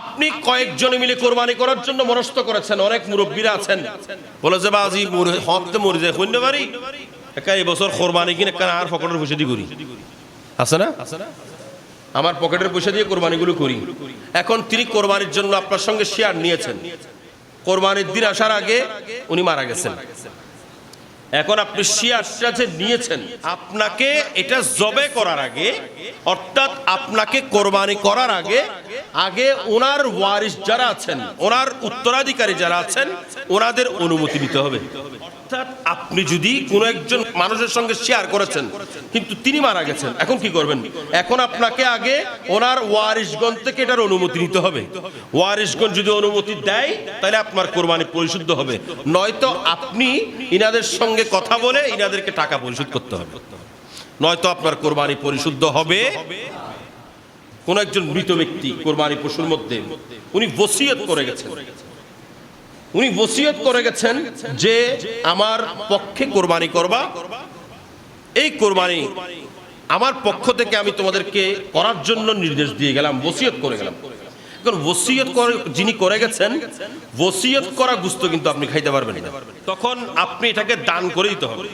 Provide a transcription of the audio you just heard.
আপনি কয়েকজনে মিলে কোরবানি করার জন্য মনস্থ করেছেন, অনেক মুরব্বীরা আছেন। বলে যে, বাজি হতে মরে যায় হইতে পারি একা এই বছর কোরবানি কিনে কেন আর পকেটের পয়সা দিয়ে করি। আছে না? আমার পকেটের পয়সা দিয়ে কোরবানিগুলো করি। এখন তিনি কোরবানির জন্য আপনার সঙ্গে শেয়ার নিয়েছেন। কোরবানির দিন আসার আগে উনি মারা গেছেন। এখন আপনি শেয়ারটা যে নিয়েছেন, আপনাকে এটা জবে করার আগে, অর্থাৎ আপনাকে কোরবানি করার আগে আগে ওনার ওয়ারিস যারা আছেন, ওনার উত্তরাধিকারী যারা আছেন, ওনাদের অনুমতি নিতে হবে। অর্থাৎ আপনি যদি কোনো একজন মানুষের সঙ্গে শেয়ার করেছেন, কিন্তু তিনি মারা গেছেন, এখন কি করবেন? এখন আপনাকে আগে ওনার ওয়ারিসগণ থেকে এটার অনুমতি নিতে হবে। ওয়ারিসগণ যদি অনুমতি দেয়, তাহলে আপনার কোরবানি পরিশুদ্ধ হবে। নয়তো আপনি ইনাদের সঙ্গে কথা বলে ইনাদেরকে টাকা পরিশোধ করতে হবে। নয়তো আপনার কোরবানি পরিশুদ্ধ হবে। কোন একজন মৃত ব্যক্তি কোরবানি পশুর মধ্যে, উনি বসিয়ত করে গেছেন। উনি বসিয়ত করে গেছেন যে আমার পক্ষে কোরবানি করবা। এই কোরবানি আমার পক্ষ থেকে আমি তোমাদেরকে করার জন্য নির্দেশ দিয়ে গেলাম বসিয়ত করে গেলাম। এখন ওসিয়ত করে, যিনি করে গেছেন, ওসিয়ত করা গুস্ত কিন্তু আপনি খাইতে পারবেন তখন আপনি এটাকে দান করে দিতে হবে।